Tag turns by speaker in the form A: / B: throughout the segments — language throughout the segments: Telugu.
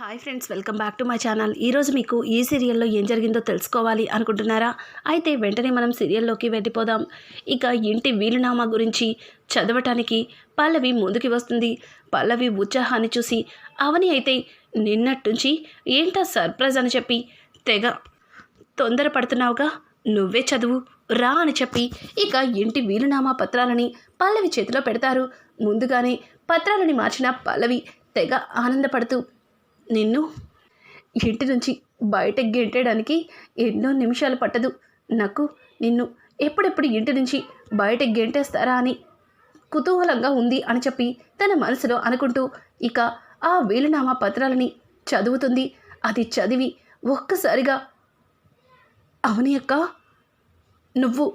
A: Hi friends welcome back to my channel. ఈరోజు మీకు ఈ సీరియల్లో ఏం జరిగిందో తెలుసుకోవాలి అనుకుంటున్నారా? అయితే వెంటనే మనం సీరియల్లోకి వెళ్ళిపోదాం. ఇక ఇంటి వీలునామా గురించి చదవటానికి పల్లవి ముందుకి వస్తుంది. పల్లవి ఉత్సాహాన్ని చూసి అవని అయితే నిన్నట్టుంచి ఏంటా సర్ప్రైజ్ అని చెప్పి తెగ తొందరపడుతున్నావుగా? నువ్వే చదువు రా అని చెప్పి ఇక ఇంటి వీలునామా పత్రాలని పల్లవి చేతిలో పెడతారు. ముందుగానే పత్రాలని మార్చిన పల్లవి తెగ ఆనందపడుతూ నిన్ను ఇంటి నుంచి బయటకు గెంటడానికి ఎన్నో నిమిషాలు పట్టదు. నాకు నిన్ను ఎప్పుడెప్పుడు ఇంటి నుంచి బయటకు గెంటేస్తారా అని కుతూహలంగా ఉంది అని చెప్పి తన మనసులో అనుకుంటూ ఇక ఆ వీలునామా పత్రాలని చదువుతుంది. అది చదివి ఒక్కసారిగా అవని అక్క నువ్వు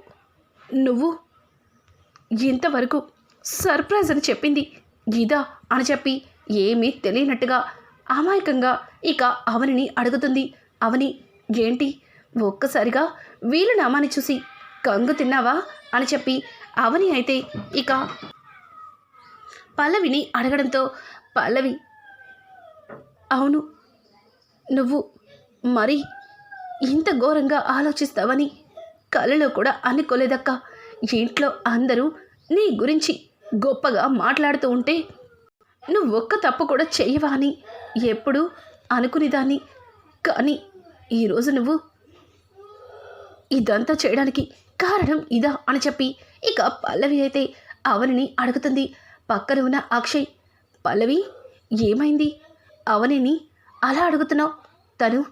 A: నువ్వు ఇంతవరకు సర్ప్రైజ్ అని చెప్పింది ఇదా? అని చెప్పి ఏమీ తెలియనట్టుగా అమాయకంగా ఇక అవనిని అడుగుతుంది. అవని ఏంటి? ఒక్కసారిగా వీలునామాని చూసి కంగు తిన్నావా? అని చెప్పి అవని అయితే ఇక పల్లవిని అడగడంతో పల్లవి అవును నువ్వు మరి ఇంత ఘోరంగా ఆలోచిస్తావని కలలో కూడా అనుకోలేదక్క. ఇంట్లో అందరూ నీ గురించి గొప్పగా మాట్లాడుతూ ఉంటే నువ్వు ఒక్క తప్పు కూడా చేయవా అని ఎప్పుడు అనుకునేదాన్ని. కానీ ఈరోజు నువ్వు ఇదంతా చేయడానికి కారణం ఇదా అని చెప్పి ఇక పల్లవి అయితే అవనిని అడుగుతుంది. పక్కన ఉన్న అక్షయ్ పల్లవి ఏమైంది? అవనిని అలా అడుగుతున్నావు. తను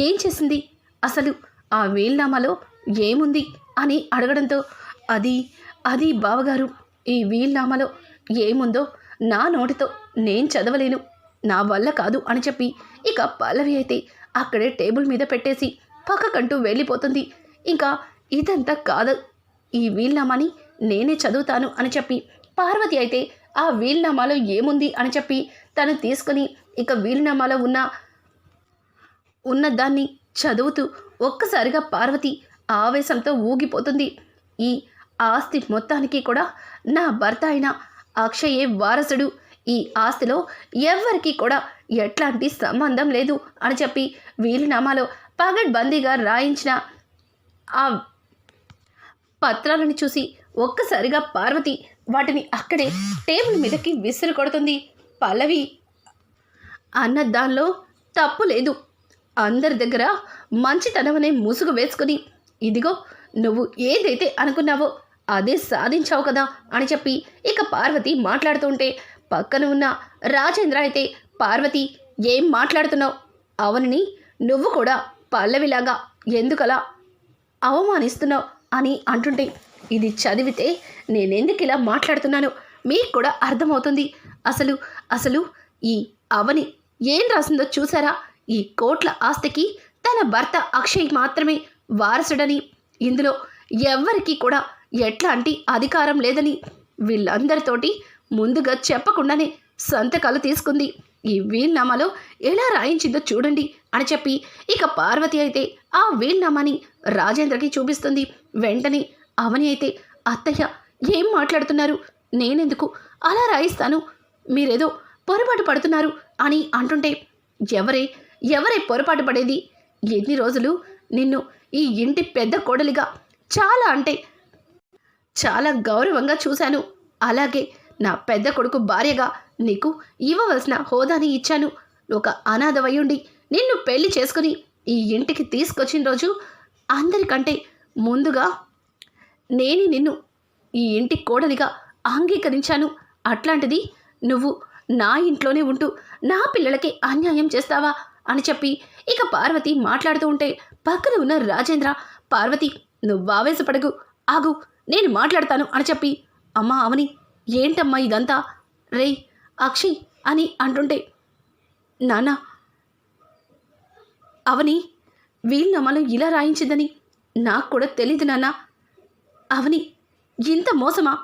A: ఏం చేసింది? అసలు ఆ వీల్నామాలో ఏముంది? అని అడగడంతో అది అది బావగారు ఈ వీల్నామాలో ఏముందో నా నోటితో నేను చదవలేను. నా వల్ల కాదు అని చెప్పి ఇక పల్లవి అయితే అక్కడే టేబుల్ మీద పెట్టేసి పక్కకంటూ వెళ్ళిపోతుంది. ఇంకా ఇదంతా కాదు ఈ వీల్నామాని నేనే చదువుతాను అని చెప్పి పార్వతి అయితే ఆ వీల్నామాలో ఏముంది అని చెప్పి తను తీసుకుని ఇక వీల్నామాలో ఉన్న ఉన్న దాన్ని చదువుతూ ఒక్కసారిగా పార్వతి ఆవేశంతో ఊగిపోతుంది. ఈ ఆస్తి మొత్తానికి కూడా నా భర్త అయిన అక్షయే వారసుడు. ఈ ఆస్తిలో ఎవ్వరికీ కూడా ఎట్లాంటి సంబంధం లేదు అని చెప్పి వీలునామాలో పగడ్బందీగా రాయించిన ఆ పత్రాలను చూసి ఒక్కసారిగా పార్వతి వాటిని అక్కడే టేబుల్ మీదకి విసిరు కొడుతుంది. పల్లవి అన్న దానిలో తప్పు లేదు. అందరి దగ్గర మంచితనం అనే ముసుగు వేసుకుని ఇదిగో నువ్వు ఏదైతే అనుకున్నావో అదే సాధించావు కదా అని చెప్పి ఇక పార్వతి మాట్లాడుతుంటే పక్కన ఉన్న రాజేంద్ర అయితే పార్వతి ఏం మాట్లాడుతున్నావు? అవనిని నువ్వు కూడా పల్లవిలాగా ఎందుకలా అవమానిస్తున్నావు? అని అంటుంటే ఇది చదివితే నేనెందుకు ఇలా మాట్లాడుతున్నాను? మీకు కూడా అర్థమవుతుంది. అసలు అసలు ఈ అవని ఏం రాసిందో చూసారా? ఈ కోట్ల ఆస్తికి తన భర్త అక్షయ్ మాత్రమే వారసుడని. ఇందులో ఎవ్వరికీ కూడా ఎట్లాంటి అధికారం లేదని వీళ్ళందరితోటి ముందుగా చెప్పకుండానే సంతకాలు తీసుకుంది. ఈ వీల్నామాలో ఎలా రాయించిందో చూడండి అని చెప్పి ఇక పార్వతి అయితే ఆ వీల్నామాని రాజేంద్రకి చూపిస్తుంది. వెంటనే అవని అయితే అత్తయ్య ఏం మాట్లాడుతున్నారు? నేనెందుకు? అలా రాయిస్తాను. మీరేదో పొరపాటు పడుతున్నారు అని అంటుంటే ఎవరే? ఎవరే పొరపాటు పడేది? ఎన్ని రోజులు నిన్ను ఈ ఇంటి పెద్ద కోడలిగా చాలా అంటే చాలా గౌరవంగా చూశాను. అలాగే నా పెద్ద కొడుకు భార్యగా నీకు ఇవ్వవలసిన హోదాని ఇచ్చాను. ఒక అనాథవయ్యుండి నిన్ను పెళ్ళి చేసుకుని ఈ ఇంటికి తీసుకొచ్చిన రోజు అందరికంటే ముందుగా నేను నిన్ను ఈ ఇంటి కోడలిగా అంగీకరించాను. అట్లాంటిది నువ్వు నా ఇంట్లోనే ఉంటూ నా పిల్లలకి అన్యాయం చేస్తావా అని చెప్పి ఇక పార్వతి మాట్లాడుతూ ఉంటే పక్కన ఉన్న రాజేంద్ర పార్వతి నువ్వు ఆవేశపడగు ఆగు నేను మాట్లాడతాను అని చెప్పి అమ్మా అవని ఏంటమ్మా ఇదంతా? రేయ్ అక్షయ్ అని అంటుంటే నానా అవని వీళ్ళమ్మలో ఇలా రాయించిందని నాకు కూడా తెలీదు నాన్న. అవని ఇంత మోసమా?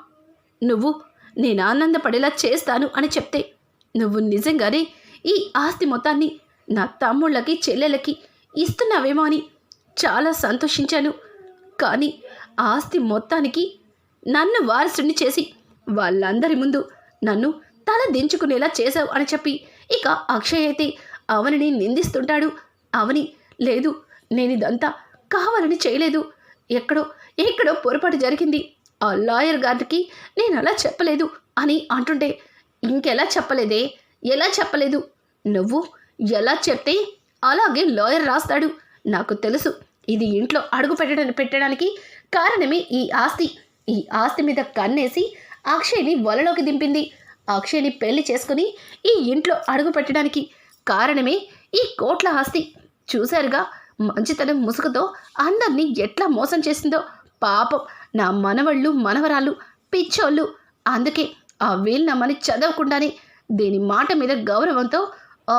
A: నువ్వు నేను ఆనందపడేలా చేస్తాను అని చెప్తే నువ్వు నిజంగానే ఈ ఆస్తి మొత్తాన్ని నా తమ్ముళ్ళకి చెల్లెలకి ఇస్తున్నావేమో అని చాలా సంతోషించాను. కానీ ఆస్తి మొత్తానికి నన్ను వారసుని చేసి వాళ్ళందరి ముందు నన్ను తల దించుకునేలా చేశావు అని చెప్పి. ఇక అక్షయ్ అయితే అవనిని నిందిస్తుంటాడు. అవని లేదు నేను ఇదంతా కావాలని చేయలేదు. ఎక్కడో ఎక్కడో పొరపాటు జరిగింది. ఆ లాయర్ గారికి నేను అలా చెప్పలేదు అని అంటుంటే ఇంకెలా చెప్పలేదే? ఎలా చెప్పలేదు? నువ్వు ఎలా చెప్తే అలాగే లాయర్ రాస్తాడు. నాకు తెలుసు ఇది ఇంట్లో అడుగు పెట్టడం పెట్టడానికి కారణమే ఈ ఆస్తి. ఈ ఆస్తి మీద కన్నేసి అక్షయ్ని వలలోకి దింపింది. అక్షయ్ని పెళ్ళి చేసుకుని ఈ ఇంట్లో అడుగు పెట్టడానికి కారణమే ఈ కోట్ల ఆస్తి. చూశారుగా మంచితనం ముసుగుతో అందరినీ ఎట్లా మోసం చేసిందో. పాపం నా మనవళ్ళు మనవరాళ్ళు పిచ్చోళ్ళు. అందుకే ఆ వీలునామాని చదవకుండానే దీని మాట మీద గౌరవంతో ఆ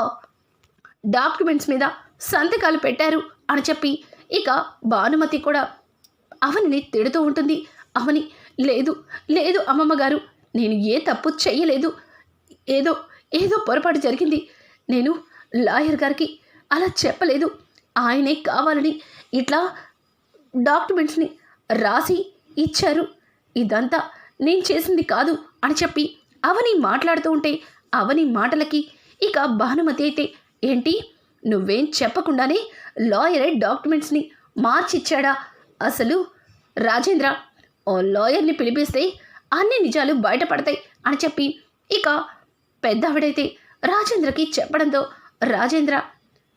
A: డాక్యుమెంట్స్ మీద సంతకాలు పెట్టారు అని చెప్పి ఇక భానుమతి కూడా అవనిని తిడుతూ ఉంటుంది. అవని లేదు లేదు అమ్మమ్మ గారు నేను ఏ తప్పు చెయ్యలేదు. ఏదో ఏదో పొరపాటు జరిగింది. నేను లాయర్ గారికి అలా చెప్పలేదు. ఆయనే కావాలని ఇట్లా డాక్యుమెంట్స్ని రాసి ఇచ్చారు. ఇదంతా నేను చేసింది కాదు అని చెప్పి అవని మాట్లాడుతూ ఉంటే అవని మాటలకి ఇక భానుమతి అయితే ఏంటి? నువ్వేం చెప్పకుండానే లాయరే డాక్యుమెంట్స్ని మార్చిచ్చాడా? అసలు రాజేంద్ర ఓ లాయర్ని పిలిపిస్తే అన్ని నిజాలు బయటపడతాయి అని చెప్పి ఇక పెద్దవిడైతే రాజేంద్రకి చెప్పడంతో రాజేంద్ర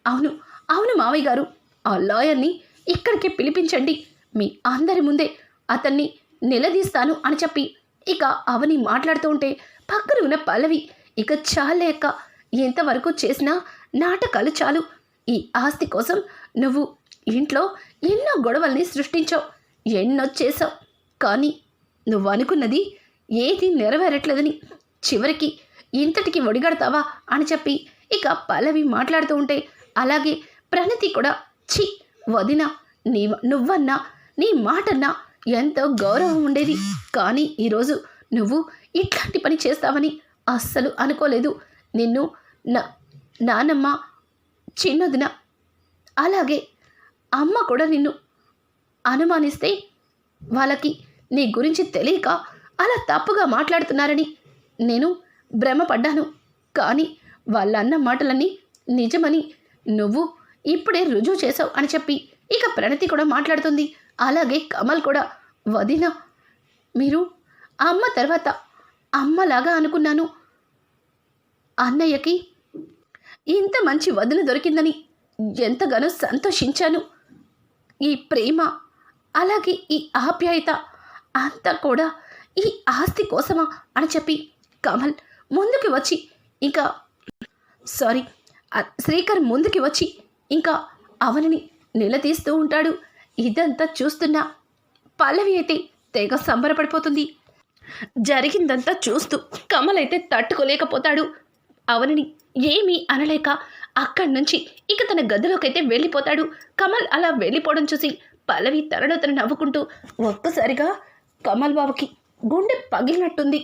A: అవును అవును మావయ్య గారు ఆ లాయర్ని ఇక్కడికి పిలిపించండి. మీ అందరి ముందే అతన్ని నిలదీస్తాను అని చెప్పి ఇక అవని మాట్లాడుతూ ఉంటే పక్కన ఉన్న పల్లవి ఇక చాలేక ఎంతవరకు చేసినా నాటకాలు చాలు. ఈ ఆస్తి కోసం నువ్వు ఇంట్లో ఎన్నో గొడవల్ని సృష్టించావు ఎన్నో చేసావు కానీ నువ్వు అనుకున్నది ఏది నెరవేరట్లేదని చివరికి ఇంతటికి ఒడిగడతావా అని చెప్పి ఇక పల్లవి మాట్లాడుతూ ఉంటే అలాగే ప్రణతి కూడా ఛీ వదిన నీ నువ్వన్నా నీ మాటన్నా ఎంతో గౌరవం ఉండేది. కానీ ఈరోజు నువ్వు ఇట్లాంటి పని చేస్తావని అస్సలు అనుకోలేదు. నిన్ను నా నానమ్మ చిన్నదిన అలాగే అమ్మ కూడా నిన్ను అనుమానిస్తే వాళ్ళకి నీ గురించి తెలియక అలా తప్పుగా మాట్లాడుతున్నారని నేను భ్రమపడ్డాను. కానీ వాళ్ళన్న మాటలన్నీ నిజమని నువ్వు ఇప్పుడే రుజువు చేసావు అని చెప్పి ఇక ప్రణతి కూడా మాట్లాడుతుంది. అలాగే కమల్ కూడా. వదిన మీరు అమ్మ తర్వాత అమ్మలాగా అనుకున్నాను. అన్నయ్యకి ఇంత మంచి వదిన దొరికిందని ఎంతగానో సంతోషించాను. ఈ ప్రేమ అలాగే ఈ ఆప్యాయత అంతా కూడా ఈ ఆస్తి కోసమా అని చెప్పి కమల్ ముందుకి వచ్చి ఇంకా సారీ శ్రీకర్ ముందుకి వచ్చి ఇంకా అవనిని నిలదీస్తూ ఉంటాడు. ఇదంతా చూస్తున్న పల్లవి అయితే తెగ సంబరపడిపోతుంది. జరిగిందంతా చూస్తూ కమల్ అయితే తట్టుకోలేకపోతాడు. అవనిని ఏమీ అనలేక అక్కడి నుంచి ఇక తన గదిలోకైతే వెళ్ళిపోతాడు. కమల్ అలా వెళ్ళిపోవడం చూసి పల్లవి తనలో తను నవ్వుకుంటూ ఒక్కసారిగా కమల్ బాబుకి గుండె పగిలినట్టుంది.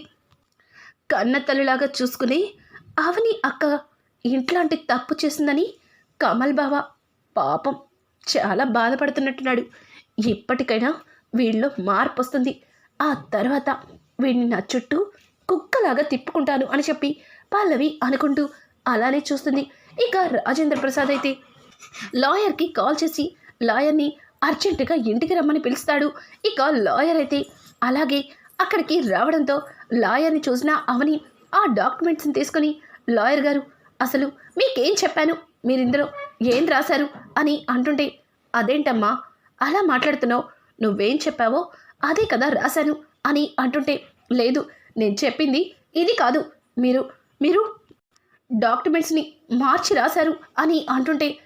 A: కన్న తల్లిలాగా చూసుకుని అవని అక్క ఇంట్లాంటి తప్పు చేసిందని కమల్ బావ పాపం చాలా బాధపడుతున్నట్టున్నాడు. ఇప్పటికైనా వీళ్ళలో మార్పు వస్తుంది ఆ తర్వాత వీడిని నా చుట్టూ కుక్కలాగా తిప్పుకుంటాను అని చెప్పి పల్లవి అనుకుంటూ అలానే చూస్తుంది. ఇక రాజేంద్ర ప్రసాద్ అయితే లాయర్కి కాల్ చేసి లాయర్ని అర్జెంటుగా ఇంటికి రమ్మని పిలుస్తాడు. ఇక లాయర్ అయితే అలాగే అక్కడికి రావడంతో లాయర్ని చూసిన అవని ఆ డాక్యుమెంట్స్ని తీసుకొని లాయర్ గారు అసలు మీకేం చెప్పాను? మీరు ఇందులో ఏం రాశారు? అని అంటుంటే అదేంటమ్మా అలా మాట్లాడుతున్నావు. నువ్వేం చెప్పావో అదే కదా రాశాను అని అంటుంటే లేదు నేను చెప్పింది ఇది కాదు. మీరు మీరు డాక్యుమెంట్స్ని మార్చి రాశారు అని అంటుంటే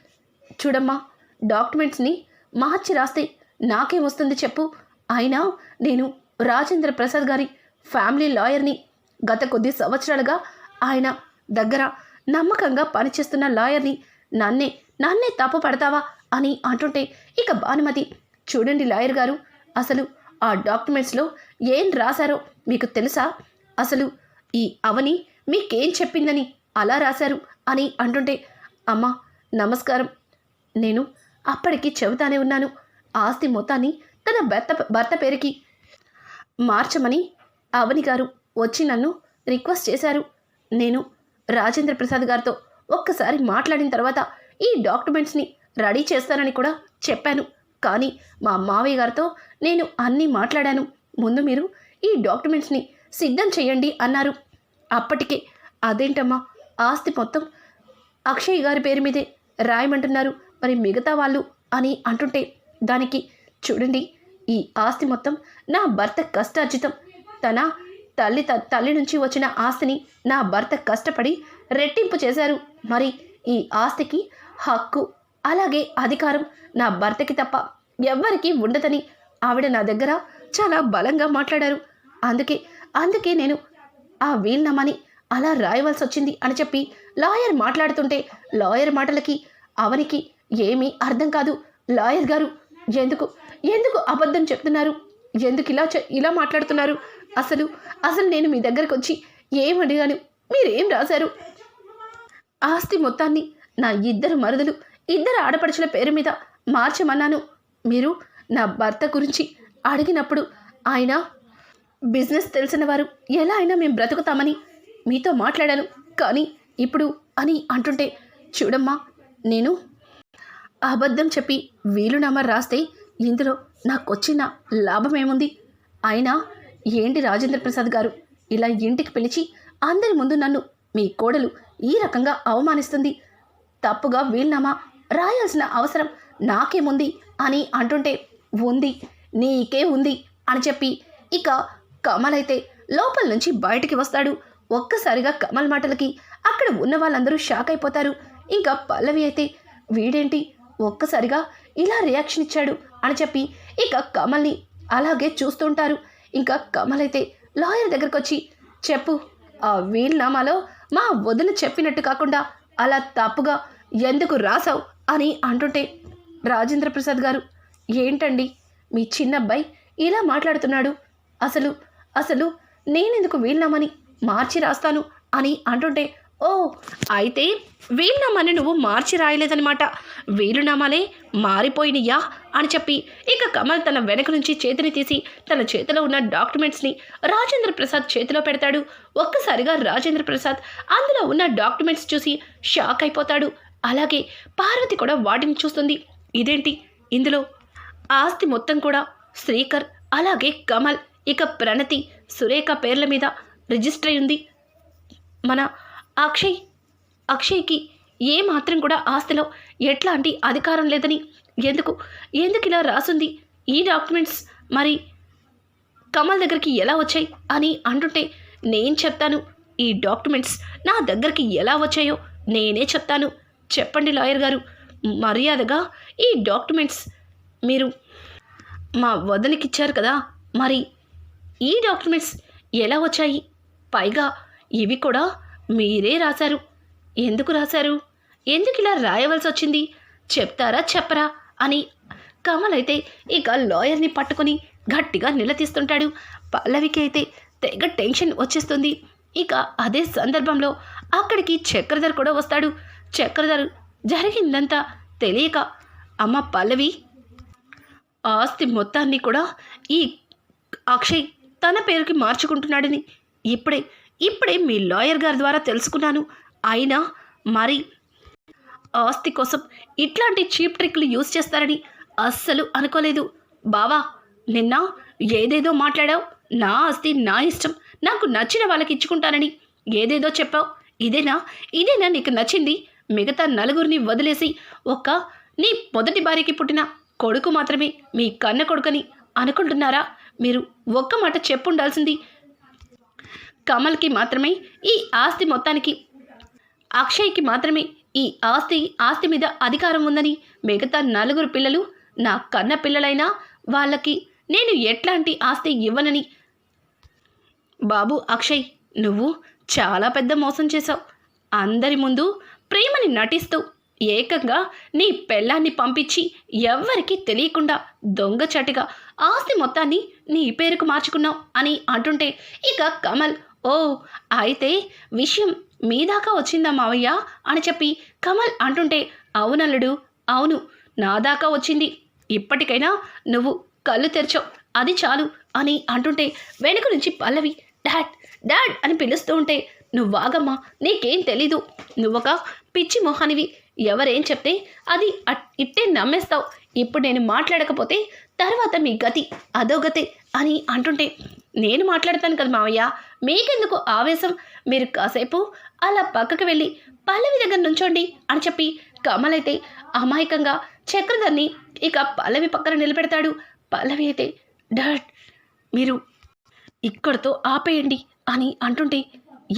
A: చూడమ్మా డాక్యుమెంట్స్ని మార్చి రాస్తే నాకేం వస్తుంది చెప్పు. అయినా నేను రాజేంద్ర ప్రసాద్ గారి ఫ్యామిలీ లాయర్ని గత కొద్ది సంవత్సరాలుగా ఆయన దగ్గర నమ్మకంగా పనిచేస్తున్న లాయర్ని నన్నే నన్నే తప్పు పడతావా అని అంటుంటే ఇక భానుమతి చూడండి లాయర్ గారు అసలు ఆ డాక్యుమెంట్స్లో ఏం రాశారో మీకు తెలుసా? అసలు ఈ అవని మీకేం చెప్పిందని అలా రాశారు? అని అంటుంటే అమ్మా నమస్కారం. నేను అప్పటికి చెబుతానే ఉన్నాను. ఆస్తి మొత్తాన్ని తన భర్త భర్త పేరుకి మార్చమని అవని గారు వచ్చి నన్ను రిక్వెస్ట్ చేశారు. నేను రాజేంద్ర ప్రసాద్ గారితో ఒక్కసారి మాట్లాడిన తర్వాత ఈ డాక్యుమెంట్స్ని రెడీ చేస్తానని కూడా చెప్పాను. కానీ మా మావయ్య గారితో నేను అన్నీ మాట్లాడాను. ముందు మీరు ఈ డాక్యుమెంట్స్ని సిద్ధం చేయండి అన్నారు. అప్పటికే అదేంటమ్మా ఆస్తి మొత్తం అక్షయ్ గారి పేరు మీదే రాయమంటున్నారు. మరి మిగతా వాళ్ళు అని అంటుంటే దానికి చూడండి ఈ ఆస్తి మొత్తం నా భర్త కష్టార్జితం. తన తల్లి త- తల్లి నుంచి వచ్చిన ఆస్తిని నా భర్త కష్టపడి రెట్టింపు చేశారు. మరి ఈ ఆస్తికి హక్కు అలాగే అధికారం నా భర్తకి తప్ప ఎవ్వరికీ ఉండదని ఆవిడ నా దగ్గర చాలా బలంగా మాట్లాడారు. అందుకే అందుకే నేను ఆ వీల్నామాని అలా రాయవలసి వచ్చింది అని చెప్పి లాయర్ మాట్లాడుతుంటే లాయర్ మాటలకి అవనికి ఏమీ అర్థం కాదు లాయర్ గారు. ఎందుకు ఎందుకు అబద్ధం చెప్తున్నారు? ఎందుకు ఇలా చె- ఇలా మాట్లాడుతున్నారు? అసలు అసలు నేను మీ దగ్గరకు వచ్చి ఏం అడిగాను? మీరేం రాశారు? ఆస్తి మొత్తాన్ని నా ఇద్దరు మరుదులు ఇద్దరు ఆడపడుచుల పేరు మీద మార్చమన్నాను. మీరు నా భర్త గురించి అడిగినప్పుడు ఆయన బిజినెస్ తెలిసిన వారు ఎలా అయినా మేము బ్రతుకుతామని మీతో మాట్లాడాను. కానీ ఇప్పుడు అని అంటుంటే చూడమ్మా నేను అబద్ధం చెప్పి వీలునామా రాస్తే ఇందులో నాకొచ్చిన లాభం ఏముంది అయినా ఏంటి రాజేంద్ర ప్రసాద్ గారు ఇలా ఇంటికి పిలిచి అందరి ముందు నన్ను మీ కోడలు ఈ రకంగా అవమానిస్తుంది? తప్పుగా వీళ్ళమా రాయాల్సిన అవసరం నాకేముంది అని అంటుంటే ఉంది నీకే ఉంది అని చెప్పి ఇక కమల్ అయితే లోపల నుంచి బయటికి వస్తాడు. ఒక్కసారిగా కమల్ మాటలకి అక్కడ ఉన్న వాళ్ళందరూ షాక్ అయిపోతారు. ఇంకా పల్లవి అయితే వీడేంటి? ఒక్కసారిగా ఇలా రియాక్షన్ ఇచ్చాడు. అని చెప్పి ఇక కమల్ని అలాగే చూస్తుంటారు. ఇంకా కమల్ అయితే లాయర్ దగ్గరకు వచ్చి చెప్పు ఆ వీల్నామాలో మా వదిన చెప్పినట్టు కాకుండా అలా తప్పుగా ఎందుకు రాసావు? అని అంటుంటే రాజేంద్ర ప్రసాద్ గారు ఏంటండి మీ చిన్నబ్బాయి ఇలా మాట్లాడుతున్నాడు. అసలు అసలు నేనెందుకు వీల్నామని మార్చి రాస్తాను? అని అంటుంటే ఓ అయితే వీలునామాని నువ్వు మార్చి రాయలేదనమాట వీలునామాలే మారిపోయినయ్యా అని చెప్పి ఇక కమల్ తన వెనక నుంచి చేతిని తీసి తన చేతిలో ఉన్న డాక్యుమెంట్స్ని రాజేంద్ర ప్రసాద్ చేతిలో పెడతాడు. ఒక్కసారిగా రాజేంద్ర ప్రసాద్ అందులో ఉన్న డాక్యుమెంట్స్ చూసి షాక్ అయిపోతాడు. అలాగే పార్వతి కూడా వాటిని చూస్తుంది. ఇదేంటి? ఇందులో ఆస్తి మొత్తం కూడా శ్రీకర్ అలాగే కమల్ ఇక ప్రణతి సురేఖ పేర్ల మీద రిజిస్టర్ అయి ఉంది. మన అక్షయ్ అక్షయ్కి ఏ మాత్రం కూడా ఆస్తిలో ఎట్లాంటి అధికారం లేదని ఎందుకు ఎందుకు ఇలా రాసుంది? ఈ డాక్యుమెంట్స్ మరి కమల్ దగ్గరికి ఎలా వచ్చాయి అని అంటుంటే నేను చెప్తాను ఈ డాక్యుమెంట్స్ నా దగ్గరికి ఎలా వచ్చాయో నేనే చెప్తాను. చెప్పండి లాయర్ గారు మర్యాదగా ఈ డాక్యుమెంట్స్ మీరు మా వదనకి ఇచ్చారు కదా మరి ఈ డాక్యుమెంట్స్ ఎలా వచ్చాయి? పైగా ఇవి కూడా మీరే రాశారు. ఎందుకు రాశారు? ఎందుకు ఇలా రాయవలసి వచ్చింది? చెప్తారా చెప్పరా? అని కమల్ అయితే ఇక లాయర్ని పట్టుకొని గట్టిగా నిలదీస్తుంటాడు. పల్లవికి అయితే తెగ టెన్షన్ వచ్చేస్తుంది. ఇక అదే సందర్భంలో అక్కడికి చక్రధర్ కూడా వస్తాడు. చక్రధర్ జరిగిందంతా తెలియక అమ్మ పల్లవి ఆస్తి మొత్తాన్ని కూడా ఈ అక్షయ్ తన పేరుకి మార్చుకుంటున్నాడని ఇప్పుడే ఇప్పుడే మీ లాయర్ గారి ద్వారా తెలుసుకున్నాను. అయినా మరి ఆస్తి కోసం ఇట్లాంటి చీప్ ట్రిక్లు యూజ్ చేస్తారని అస్సలు అనుకోలేదు. బావా నిన్న ఏదేదో మాట్లాడావు. నా ఆస్తి నా ఇష్టం. నాకు నచ్చిన వాళ్ళకి ఇచ్చుకుంటానని ఏదేదో చెప్పావు. ఇదేనా? ఇదేనా నీకు నచ్చింది? మిగతా నలుగురిని వదిలేసి ఒక్క నీ మొదటి భార్యకి పుట్టిన కొడుకు మాత్రమే మీ కన్న కొడుకని అనుకుంటున్నారా? మీరు ఒక్క మాట చెప్పుండాల్సింది కమల్కి మాత్రమే ఈ ఆస్తి మొత్తానికి అక్షయ్కి మాత్రమే ఈ ఆస్తి ఆస్తి మీద అధికారం ఉందని మిగతా నలుగురు పిల్లలు నా కన్న పిల్లలైనా వాళ్ళకి నేను ఎట్లాంటి ఆస్తి ఇవ్వనని. బాబు అక్షయ్ నువ్వు చాలా పెద్ద మోసం చేశావు. అందరి ముందు ప్రేమని నటిస్తూ ఏకంగా నీ పెళ్ళాన్ని పంపించి ఎవ్వరికీ తెలియకుండా దొంగచాటుగా ఆస్తి మొత్తాన్ని నీ పేరుకు మార్చుకున్నావు అని అంటుంటే ఇక కమల్ ఓ అయితే విషయం మీ దాకా వచ్చిందా మావయ్య? అని చెప్పి కమల్ అంటుంటే అవునల్లుడు అవును నా దాకా వచ్చింది. ఇప్పటికైనా నువ్వు కళ్ళు తెరచావు. అది చాలు అని అంటుంటే వెనుక నుంచి పల్లవి డాడ్ డాడ్ అని పిలుస్తూ ఉంటే నువ్వాగమ్మా నీకేం తెలీదు. నువ్వొక పిచ్చి మొహానివి. ఎవరేం చెప్తే అది అట్- ఇట్టే నమ్మేస్తావు. ఇప్పుడు నేను మాట్లాడకపోతే తర్వాత మీ గతి అదో గతి అని అంటుంటే నేను మాట్లాడతాను కదా మావయ్య. మీకెందుకు ఆవేశం? మీరు కాసేపు అలా పక్కకు వెళ్ళి పల్లవి దగ్గర నుంచోండి అని చెప్పి కమల్ అయితే అమాయకంగా చక్రధర్ని ఇక పల్లవి పక్కన నిలబెడతాడు. పల్లవి అయితే డాడ్ మీరు ఇక్కడితో ఆపేయండి అని అంటుంటే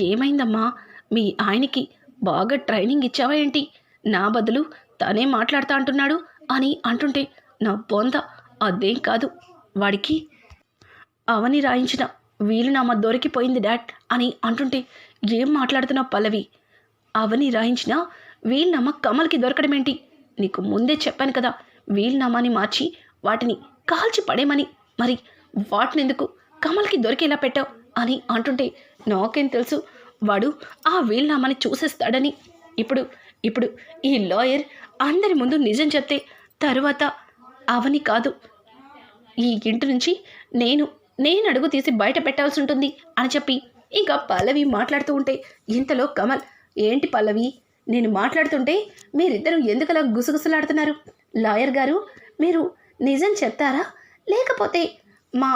A: ఏమైందమ్మా? మీ ఆయనకి బాగా ట్రైనింగ్ ఇచ్చావా ఏంటి? నా బదులు తనే మాట్లాడుతా అంటున్నాడు అని అంటుంటే నా బొంద అదేం కాదు. వాడికి అవని రాయించిన వీలునామా దొరికిపోయింది డాడ్ అని అంటుంటే ఏం మాట్లాడుతున్నావు పల్లవి? అవని రాయించిన వీలునామా కమల్కి దొరకడం ఏంటి నీకు ముందే చెప్పాను కదా వీలునామాని మార్చి వాటిని కాల్చి పడేమని. మరి వాటినెందుకు? కమల్కి దొరికేలా పెట్టావు? అని అంటుంటే నాకేం తెలుసు వాడు ఆ వీలునామాని చూసేస్తాడని. ఇప్పుడు ఇప్పుడు ఈ లాయర్ అందరి ముందు నిజం చెప్తే తరువాత అవని కాదు. ఈ ఇంటి నుంచి నేను నేను అడుగు తీసి బయట పెట్టాల్సి ఉంటుంది అని చెప్పి ఇంకా పల్లవి మాట్లాడుతూ ఉంటే ఇంతలో కమల్ ఏంటి పల్లవి? నేను మాట్లాడుతుంటే మీరిద్దరూ ఎందుకలా గుసగుసలాడుతున్నారు? లాయర్ గారు మీరు నిజం చెప్తారా? లేకపోతే మా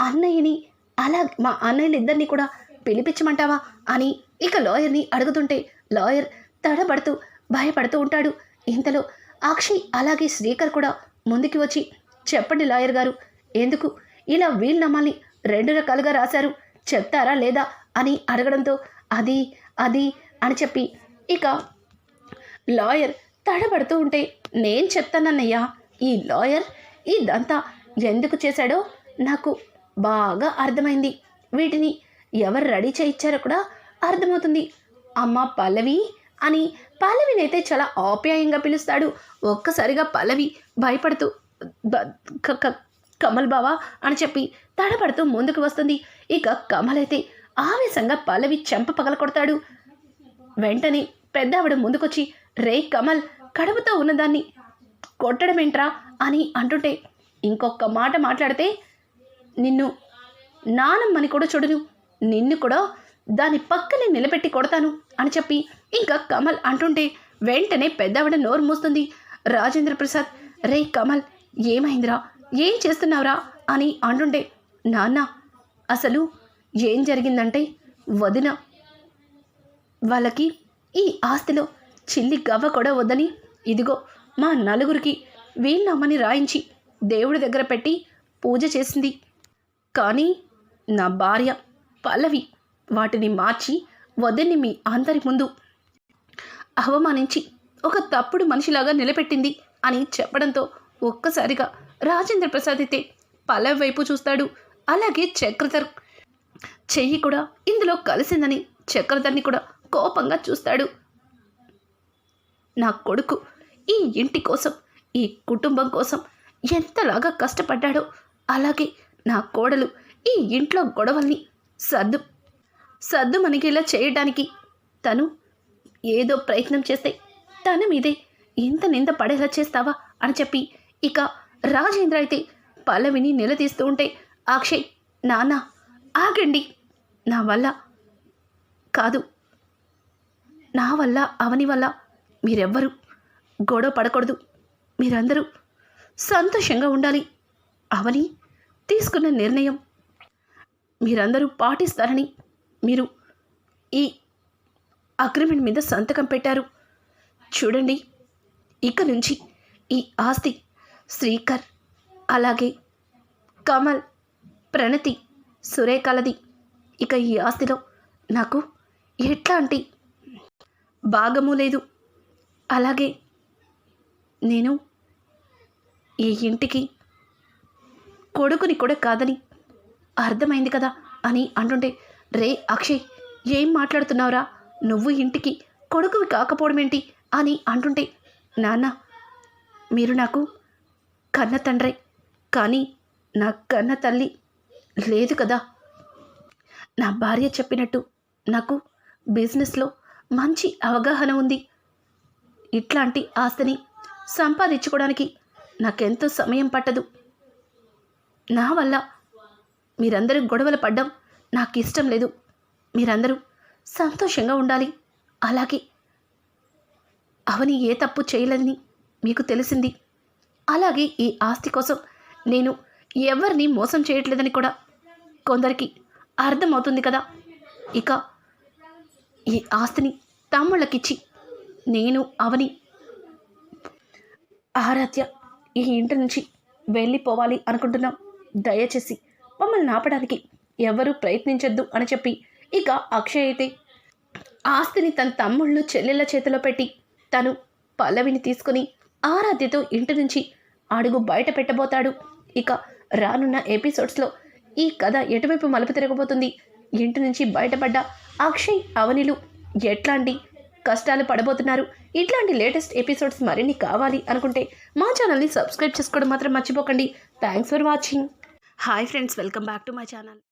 A: అన్నయ్యని అలా మా అన్నయ్యని ఇద్దరిని కూడా పిలిపించమంటావా? అని ఇక లాయర్ని అడుగుతుంటే లాయర్ తడబడుతూ భయపడుతూ ఉంటాడు. ఇంతలో అక్షయ్ అలాగే శ్రీకర్ కూడా ముందుకి వచ్చి చెప్పండి లాయర్ గారు ఎందుకు ఇలా వీలునామాల్ని రెండు రకాలుగా రాశారు. చెప్తారా లేదా అని అడగడంతో అది అది అని చెప్పి ఇక లాయర్ తడబడుతూ ఉంటే నేను చెప్తానన్నయ్యా ఈ లాయర్ ఇదంతా ఎందుకు చేశాడో నాకు బాగా అర్థమైంది. వీటిని ఎవరు రెడీ చేయించారో కూడా అర్థమవుతుంది. అమ్మ పల్లవి అని పల్లవినైతే చాలా ఆప్యాయంగా పిలుస్తాడు. ఒక్కసారిగా పల్లవి భయపడుతూ కమల్ బావా అని చెప్పి తడబడుతూ ముందుకు వస్తుంది. ఇక కమల్ అయితే ఆవేశంగా పల్లవి చెంప పగల కొడతాడు. వెంటనే పెద్దావిడ ముందుకొచ్చి రే కమల్ కడుపుతో ఉన్నదాన్ని కొట్టడమేంట్రా? అని అంటుంటే ఇంకొక మాట మాట్లాడితే నిన్ను నానమ్మని కూడా చూడను. నిన్ను కూడా దాని పక్కనే నిలబెట్టి కొడతాను. అని చెప్పి ఇంకా కమల్ అంటుంటే వెంటనే పెద్దావిడ నోరు మూస్తుంది. రాజేంద్ర ప్రసాద్ రే కమల్ ఏమైందిరా? ఏం చేస్తున్నావురా? అని అంటుండే నాన్న అసలు ఏం జరిగిందంటే వదిన వాళ్ళకి ఈ ఆస్తిలో చిల్లి గవ్వ కూడా వద్దని ఇదిగో మా నలుగురికి వీళ్ళమ్మని రాయించి దేవుడి దగ్గర పెట్టి పూజ చేసింది. కానీ నా భార్య పల్లవి వాటిని మార్చి వద్దని మీ అందరి ముందు అవమానించి ఒక తప్పుడు మనిషిలాగా నిలబెట్టింది అని చెప్పడంతో ఒక్కసారిగా రాజేంద్ర ప్రసాద్ అయితే పల్లవి వైపు చూస్తాడు. అలాగే చక్రధర్ చెయ్యి కూడా ఇందులో కలిసిందని చక్రధర్ని కూడా కోపంగా చూస్తాడు. నా కొడుకు ఈ ఇంటి కోసం ఈ కుటుంబం కోసం ఎంతలాగా కష్టపడ్డాడో అలాగే నా కోడలు ఈ ఇంట్లో గొడవల్ని సర్దు సర్దు మనకిలా చేయడానికి తను ఏదో ప్రయత్నం చేస్తే తన మీదే ఇంత నింద పడేలా చేస్తావా అని చెప్పి ఇక రాజేంద్ర అయితే పల్లవిని నిలదీస్తూ ఉంటే అక్షయ్ నాన్న ఆగండి. నా వల్ల కాదు. నా వల్ల అవని వల్ల మీరెవ్వరు గొడవ పడకూడదు. మీరందరూ సంతోషంగా ఉండాలి. అవని తీసుకున్న నిర్ణయం మీరందరూ పాటిస్తారని మీరు ఈ అగ్రిమెంట్ మీద సంతకం పెట్టారు. చూడండి ఇక నుంచి ఈ ఆస్తి శ్రీకర్ అలాగే కమల్ ప్రణతి సురేఖలది. ఇక ఈ ఆస్తిలో నాకు ఎట్లాంటి భాగము లేదు. అలాగే నేను ఈ ఇంటికి కొడుకుని కూడా కాదని అర్థమైంది కదా అని అంటుంటే రే అక్షయ్ ఏం మాట్లాడుతున్నావురా? నువ్వు ఇంటికి కొడుకువి కాకపోవడం ఏంటి అని అంటుంటే నాన్న మీరు నాకు కన్న తండ్రే. కానీ నా కన్న తల్లి లేదు కదా. నా భార్య చెప్పినట్టు నాకు బిజినెస్లో మంచి అవగాహన ఉంది. ఇట్లాంటి ఆస్తిని సంపాదించుకోవడానికి నాకెంతో సమయం పట్టదు. నా వల్ల మీరందరూ గొడవలు పడ్డం నాకు ఇష్టం లేదు. మీరందరూ సంతోషంగా ఉండాలి. అలాగే అవని ఏ తప్పు చేయలేదని మీకు తెలిసింది. అలాగే ఈ ఆస్తి కోసం నేను ఎవరిని మోసం చేయట్లేదని కూడా కొందరికి అర్థమవుతుంది కదా. ఇక ఈ ఆస్తిని తమ్ముళ్ళకిచ్చి నేను అవని ఆరాధ్య ఈ ఇంటి నుంచి వెళ్ళిపోవాలి అనుకుంటున్నాం. దయచేసి మమ్మల్ని ఆపడానికి ఎవరూ ప్రయత్నించొద్దు అని చెప్పి ఇక అక్షయ్ అయితే ఆస్తిని తన తమ్ముళ్ళు చెల్లెళ్ళ చేతిలో పెట్టి తను పల్లవిని తీసుకుని ఆరాధ్యతో ఇంటి నుంచి అడుగు బయట పెట్టబోతాడు. ఇక రానున్న ఎపిసోడ్స్లో ఈ కథ ఎటువైపు మలుపు తిరగబోతుంది? ఇంటి నుంచి బయటపడ్డ అక్షయ్ అవనిలు ఎట్లాంటి కష్టాలు పడబోతున్నారు? ఇట్లాంటి లేటెస్ట్ ఎపిసోడ్స్ మరిన్ని కావాలి అనుకుంటే మా ఛానల్ని సబ్స్క్రైబ్ చేసుకోవడం మాత్రం మర్చిపోకండి. Thanks for watching. Hi friends welcome back to my channel.